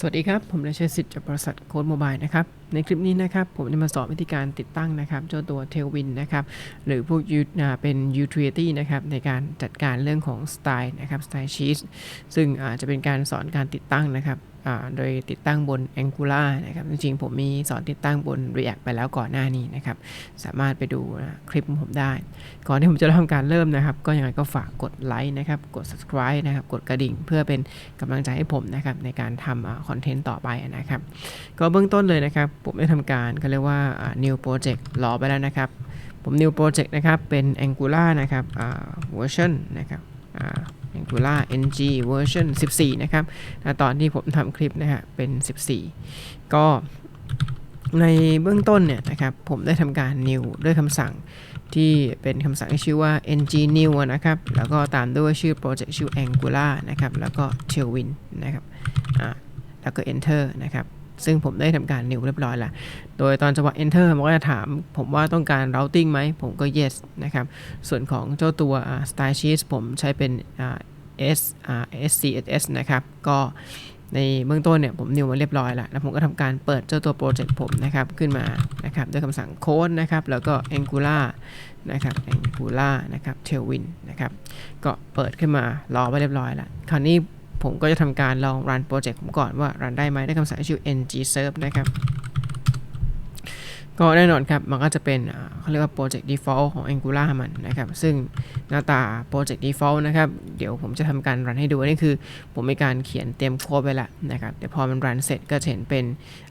สวัสดีครับ ผมนายชัยสิทธิ์จากบริษัทโค้ดโมบายนะครับ ในคลิปนี้นะครับ ผมจะมาสอนวิธีการติดตั้งนะครับ เจ้าตัวเทลวินนะครับ หรือพวกยูเป็น Utility นะครับ ในการจัดการเรื่องของสไตล์นะครับสไตล์ชีสซึ่งอาจจะเป็นการสอนการติดตั้งนะครับ โดยติดตั้งบน Angular นะครับ จริงๆ ผมมีสอนติดตั้งบน React ไปแล้วก่อนหน้านี้นะครับ สามารถไปดูนะคลิปของผมได้ ก่อนที่ผมจะทำการเริ่มนะครับ ก็ยังไงก็ฝากกดไลค์นะครับ กด subscribe นะครับ กดกระดิ่งเพื่อเป็นกำลังใจให้ผมนะครับในการทำคอนเทนต์ต่อไปนะครับ ก็เบื้องต้นเลยนะครับ ผมได้ทำการก็เรียกว่า new project รอไปแล้วนะครับ ผม new project นะครับ เป็น Angular นะครับ version นะครับ Angular ng version 14 นะครับตอนที่ผมทำคลิปนะฮะเป็น 14 ก็ในเบื้องต้นเนี่ยนะครับผมได้ทำการ new ด้วยคำสั่งที่เป็นคำสั่งที่ชื่อว่า ng new นะครับ แล้วก็ตามด้วยชื่อโปรเจกต์ชื่อ Angular นะครับ แล้วก็ Tailwind นะครับอ่าแล้วก็ enter นะครับ ซึ่งผมได้ทำการ new เรียบร้อยแล้วโดยตอนจังหวะ enter มันก็จะถามผมว่าต้องการ routing ไหม ผมก็ yes นะครับ ส่วนของเจ้าตัว style sheet ผมใช้เป็น S อ่า SCSS นะครับ ก็ในเบื้องต้นเนี่ยผมนิวมาเรียบร้อยแล้ว แล้วผมก็ทำการเปิดเจ้าตัวโปรเจกต์ผมนะครับขึ้นมานะครับด้วยคำสั่งโค้ดนะครับ แล้วก็ Angular นะครับ Angular นะครับ Tailwind นะครับ ก็เปิดขึ้นมารอไว้เรียบร้อยแล้ว คราวนี้ผมก็จะทำการลองรันโปรเจกต์ผมก่อนว่ารันได้ไหมด้วยคำสั่งชื่อ ng serve นะครับ ก็แน่นอนครับ มันก็จะเป็นเขาเรียกว่า Project Default ของ Angular มันนะครับ ซึ่งหน้าตา Project Default นะครับ เดี๋ยวผมจะทำการรันให้ดูอันนี่คือผมมีการเขียนเตรียมโค้ดไว้แล้วนะครับ เดี๋ยวพอมันรันเสร็จก็จะเห็นเป็น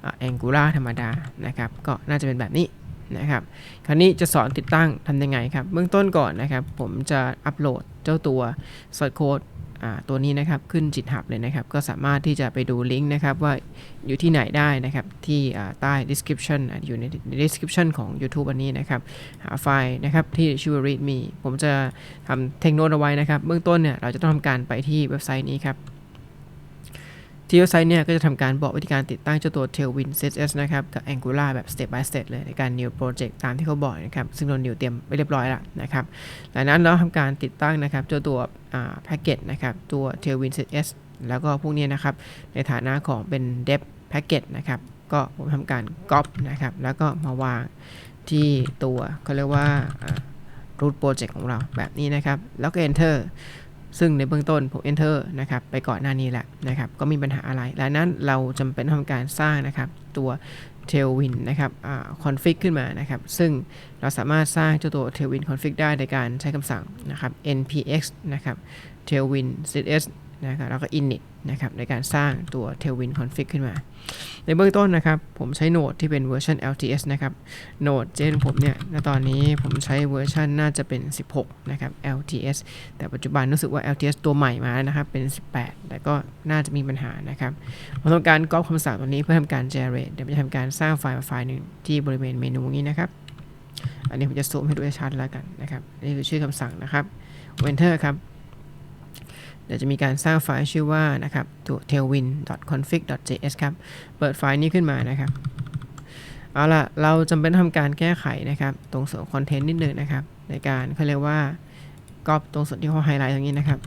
อ่า Angular ธรรมดานะครับ ก็น่าจะเป็นแบบนี้นะครับ คราวนี้จะสอนติดตั้งทำยังไงครับ เบื้องต้นก่อนนะครับ ผมจะอัปโหลดเจ้าตัว Source Code ตัวนี้นะครับขึ้นจิตหับเลยนะครับ ก็สามารถที่จะไปดูลิงก์นะครับว่าอยู่ที่ไหนได้นะครับที่ใต้ description อยู่ใน description ของ YouTube อันนี้นะครับ หาไฟล์นะครับที่ชื่อว่า readme ผมจะทำเทคโนตเอาไว้นะครับ เบื้องต้นเนี่ยเราจะต้องทำการไปที่เว็บไซต์นี้ครับ ที่เว็บไซต์เนี่ยก็จะทำการบอกวิธีการติดตั้งเจ้าตัว Tailwind CSS นะครับ กับ Angular แบบ step by step เลยในการ new project ตามที่เขาบอกนะครับ ซึ่งเรา new เตรียมไว้เรียบร้อยแล้วนะครับหลังนั้นเราทำการติดตั้งนะครับเจ้าตัวแพ็กเกจนะครับตัว Tailwind CSS แล้วก็พวกนี้นะครับ ในฐานะของเป็น dev package นะครับ ก็ผมทำการ copy นะครับ แล้วก็มาวางที่ตัวเขาเรียกว่า root project ของเราแบบนี้นะครับ แล้วก็ enter ซึ่งในเบื้องต้นผม enter นะครับไปก่อนหน้านี้แหละนะครับก็มีปัญหาอะไร และนั้นเราจำเป็นทำการสร้างนะครับตัว Tailwind นะครับคอนฟิกขึ้นมานะครับ ซึ่งเราสามารถสร้างเจ้าตัว Tailwind config ได้ในการใช้คำสั่งนะครับ npx นะครับ tailwind CS นะครับแล้วก็ init นะครับในการสร้างตัว tailwind config ขึ้นมา ในเบื้องต้นนะครับ ผมใช้โนดที่เป็นเวอร์ชัน LTS นะครับโนดเจนผมเนี่ยณตอนนี้ผมใช้เวอร์ชันน่าจะเป็น 16 นะครับ LTS แต่ปัจจุบันรู้สึกว่า LTS ตัวใหม่มาแล้วนะครับ เป็น 18 แต่ก็น่าจะมีปัญหานะครับผมต้องการก๊อปคำสั่งตัวนี้เพื่อทำการ generate เดี๋ยวจะทำการสร้างไฟล์ไฟล์หนึ่งที่บริเวณเมนูนี้นะครับอันนี้ผมจะซูมให้ดูชัดแล้วกันนะครับนี่คือชื่อคำสั่งนะครับ enter ครับ เดี๋ยวจะมีการสร้างไฟล์ชื่อว่านะครับตัว tailwind.config.js ครับ เปิดไฟล์นี้ขึ้นมานะครับ เอาล่ะ เราจำเป็นทำการแก้ไขนะครับ ตรงส่วนคอนเทนต์นิดนึงนะครับ ในการเขาเรียกว่าก๊อปตรงส่วนที่เขาไฮไลท์ตรงนี้นะครับ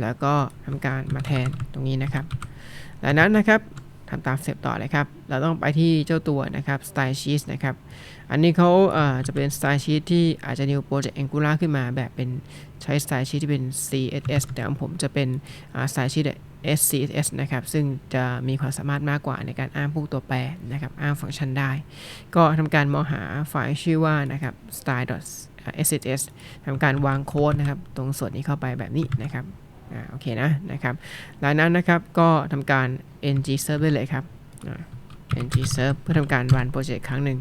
แล้วก็ทำการมาแทนตรงนี้นะครับหลังนั้นนะครับ ทำตามสเต็ปต่อเลยครับ เราต้องไปที่เจ้าตัวนะครับ style sheet นะครับ อันนี้เขาเอ่อจะเป็น style sheet ที่อาจจะ new project Angular ขึ้นมาแบบเป็นใช้ style sheet ที่เป็น CSS แต่ของผมจะเป็นอ่า style sheet SCSS นะครับ ซึ่งจะมีความสามารถมากกว่าในการอ้างพวกตัวแปรนะครับ อ้างฟังก์ชันได้ ก็ทำการมองหาไฟล์ชื่อว่านะครับ style.scss ทำการวางโค้ดนะครับ ตรงส่วนนี้เข้าไปแบบนี้นะครับ อ่าโอเคนะนะครับหลังนั้นนะครับก็ทำการ ng serve ได้เลยครับ ng serve เพื่อทำการรันโปรเจกต์ครั้งหนึ่ง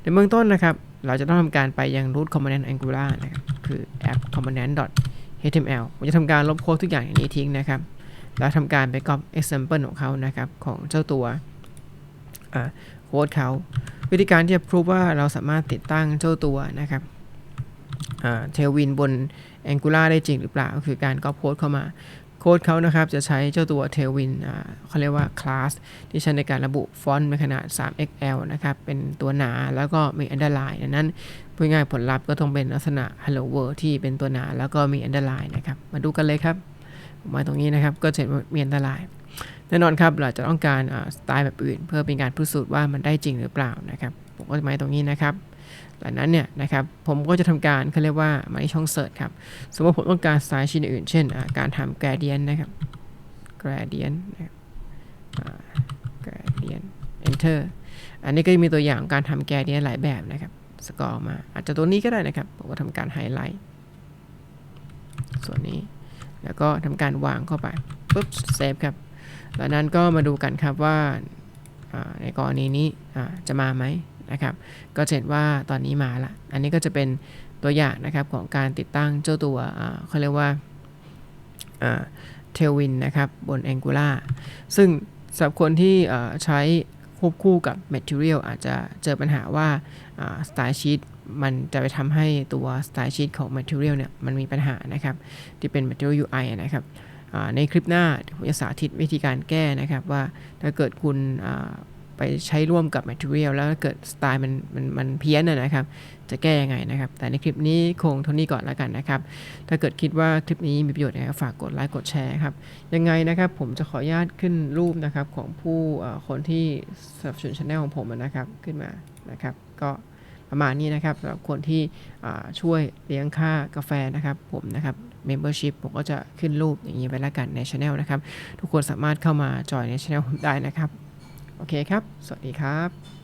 ในเบื้องต้นนะครับ เราจะต้องทำการไปยัง root component angular นะครับคือ app component html ผมจะทำการลบโค้ดทุกอย่างอย่างนี้ทิ้งนะครับ แล้วทำการไป copy example ของเขานะครับ ของเจ้าตัวโค้ดเขา วิธีการที่จะพิสูจว่าเราสามารถติดตั้งเจ้าตัวนะครับเทลวินบน Angular ได้จริงหรือเปล่า ก็คือการก๊อปโค้ดเข้ามา โค้ดเขานะครับ จะใช้เจ้าตัว Tailwind เขาเรียกว่า class ที่ใช้ในการระบุฟอนต์ในขนาด 3XL นะครับ เป็นตัวหนาแล้วก็มี underline ดังนั้นพูดง่ายผลลัพธ์ก็ต้องเป็นลักษณะ hello world ที่เป็นตัวหนาแล้วก็มี underline นะครับ มาดูกันเลยครับมาตรงนี้นะครับ ก็จะเห็นว่ามี underline แน่นอนครับเราจะต้องการสไตล์แบบอื่น เพื่อเป็นการพิสูจน์ว่ามันได้จริงหรือเปล่านะครับ ผมก็จะมาตรงนี้นะครับ หลังนั้นเนี่ยนะครับผมก็จะทำการเขาเรียกว่ามาที่ช่อง search ครับ สมมติผมต้องการสไตล์ชิ้นอื่น เช่น การทำ gradient นะครับ gradient นะครับอ่า gradient enter อันนี้ก็จะมีตัวอย่างการทำ gradient หลายแบบนะครับสกอร์มาอาจจะตัวนี้ก็ได้นะครับผมก็ทำการไฮไลท์ส่วนนี้แล้วก็ทำการวางเข้าไปปุ๊บเซฟครับแล้วนั้นก็มาดูกันครับว่าในกรณีนี้จะมาไหม นะครับก็เห็นว่าตอนนี้มาละอันนี้ก็จะเป็นตัวอย่างนะครับของการติดตั้งเจ้าตัวเขาเรียกว่าเทลวินนะครับบน Angular ซึ่งสำหรับคนที่ใช้ควบคู่กับ Material อาจจะเจอปัญหาว่า Style Sheet มันจะไปทำให้ตัว Style Sheet ของ Material เนี่ยมันมีปัญหานะครับ ที่เป็น Material UI นะครับในคลิปหน้าผมจะสาธิตวิธีการแก้นะครับว่าถ้าเกิดคุณ ไปใช้ร่วมกับ Material แล้วเกิดสไตล์มันมันมันเพี้ยนนะครับ จะแก้ยังไงนะครับ แต่ในคลิปนี้คงเท่านี้ก่อนแล้วกันนะครับ ถ้าเกิดคิดว่าคลิปนี้มีประโยชน์นะครับฝากกดไลค์กดแชร์ครับ ยังไงนะครับผมจะขออนุญาตขึ้นรูปนะครับของผู้คนที่สนับสนุนช anel ของผมนะครับขึ้นมานะครับ ก็ประมาณนี้นะครับสำหรับคนที่ช่วยเลี้ยงค่ากาแฟนะครับผมนะครับ membership ผมก็จะขึ้นรูปอย่างนี้ไว้แล้วกันใน channel นะครับ ทุกคนสามารถเข้ามาจอยใน channel ผมได้นะครับ โอเคครับ สวัสดีครับ